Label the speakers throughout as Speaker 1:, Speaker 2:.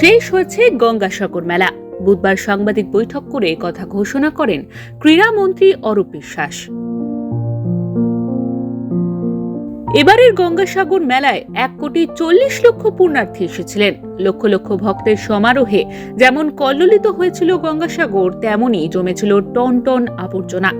Speaker 1: শেষ হয়েছে গঙ্গাসাগর মেলা। বুধবার সাংবাদিক বৈঠক করে কথা ঘোষণা করেন ক্রীড়ামন্ত্রী অরূপ বিশ্বাস। এবারের গঙ্গাসাগর মেলায় এক কোটি চল্লিশ লক্ষ পূর্ণার্থী এসেছিলেন। লক্ষ লক্ষ ভক্তের সমারোহে যেমন কল্লোলিত হয়েছিল গঙ্গাসাগর, তেমনই জমেছিল টন টন আবর্জনা।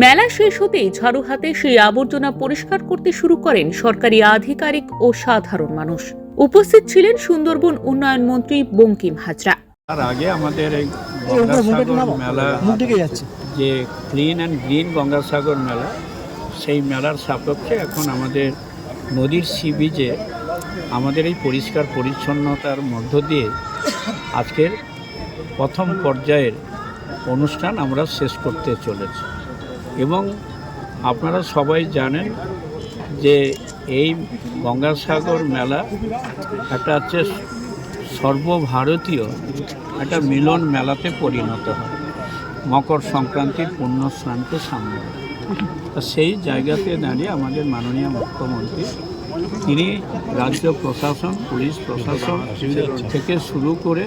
Speaker 1: মেলা শেষ হতেই ঝাড়ু হাতে সেই আবর্জনা পরিষ্কার করতে শুরু করেন সরকারি আধিকারিক ও সাধারণ মানুষ। উপস্থিত ছিলেন সুন্দরবন উন্নয়ন মন্ত্রী বঙ্কিম হাজরা।
Speaker 2: তার আগে আমাদের এই গঙ্গাসাগর মেলা যে ক্লিন অ্যান্ড গ্রিন গঙ্গাসাগর মেলা সেই মেলার সাপেক্ষে এখন আমাদের নদীর সি বিচে আমাদের এই পরিষ্কার পরিচ্ছন্নতার মধ্য দিয়ে আজকের প্রথম পর্যায়ের অনুষ্ঠান আমরা শেষ করতে চলেছি। এবং আপনারা সবাই জানেন যে এই গঙ্গাসাগর মেলা একটা হচ্ছে সর্বভারতীয় একটা মিলন মেলাতে পরিণত হয়। মকর সংক্রান্তির পুণ্য স্নানকে সামনে সেই জায়গাতে দাঁড়িয়ে আমাদের মাননীয় মুখ্যমন্ত্রী, তিনি রাজ্য প্রশাসন, পুলিশ প্রশাসন থেকে শুরু করে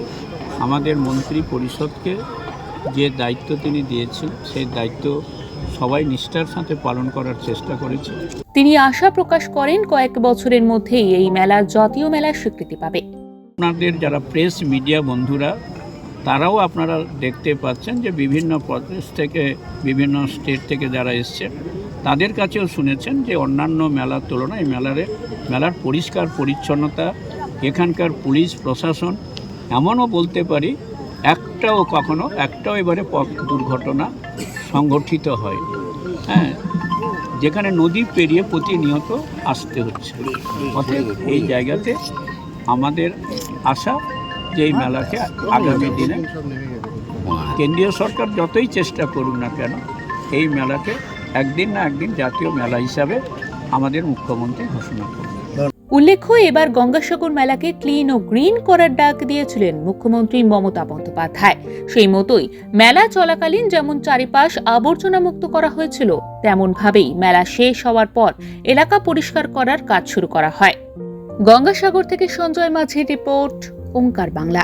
Speaker 2: আমাদের মন্ত্রী পরিষদকে যে দায়িত্ব তিনি দিয়েছেন, সেই দায়িত্ব সবাই নিষ্ঠার সাথে পালন করার চেষ্টা করেছে।
Speaker 1: তিনি আশা প্রকাশ করেন কয়েক বছরের মধ্যেই এই মেলা জাতীয় মেলার স্বীকৃতি পাবে।
Speaker 2: আপনাদের যারা প্রেস মিডিয়া বন্ধুরা তারাও আপনারা দেখতে পাচ্ছেন যে বিভিন্ন প্রদেশ থেকে বিভিন্ন স্টেট থেকে যারা এসছেন তাদের কাছেও শুনেছেন যে অন্যান্য মেলার তুলনায় মেলারে মেলার পরিষ্কার পরিচ্ছন্নতা এখানকার পুলিশ প্রশাসন এমনও বলতে পারি একটাও কখনো, একটাও এবারে পথ দুর্ঘটনা সংগঠিত হয়। হ্যাঁ যেখানে নদী পেরিয়ে প্রতিনিয়ত আসতে হচ্ছে। অতএব এই জায়গাতে আমাদের আশা যে এই মেলাকে আগামী দিনে কেন্দ্রীয় সরকার যতই চেষ্টা করুক না কেন, এই মেলাকে একদিন না একদিন জাতীয় মেলা হিসাবে আমাদের মুখ্যমন্ত্রী ঘোষণা করবে
Speaker 1: উল্লেখ্য, এবার গঙ্গাসাগর মেলাকে ক্লিন ও গ্রিন করার ডাক দিয়েছিলেন মুখ্যমন্ত্রী মমতা বন্দ্যোপাধ্যায়। সেই মতোই মেলা চলাকালীন যেমন চারিপাশ আবর্জনা মুক্ত করা হয়েছিল, তেমনভাবেই মেলা শেষ হওয়ার পর এলাকা পরিষ্কার করার কাজ শুরু করা হয়। গঙ্গাসাগর থেকে সঞ্জয় মাঝির রিপোর্ট, ওঙ্কার বাংলা।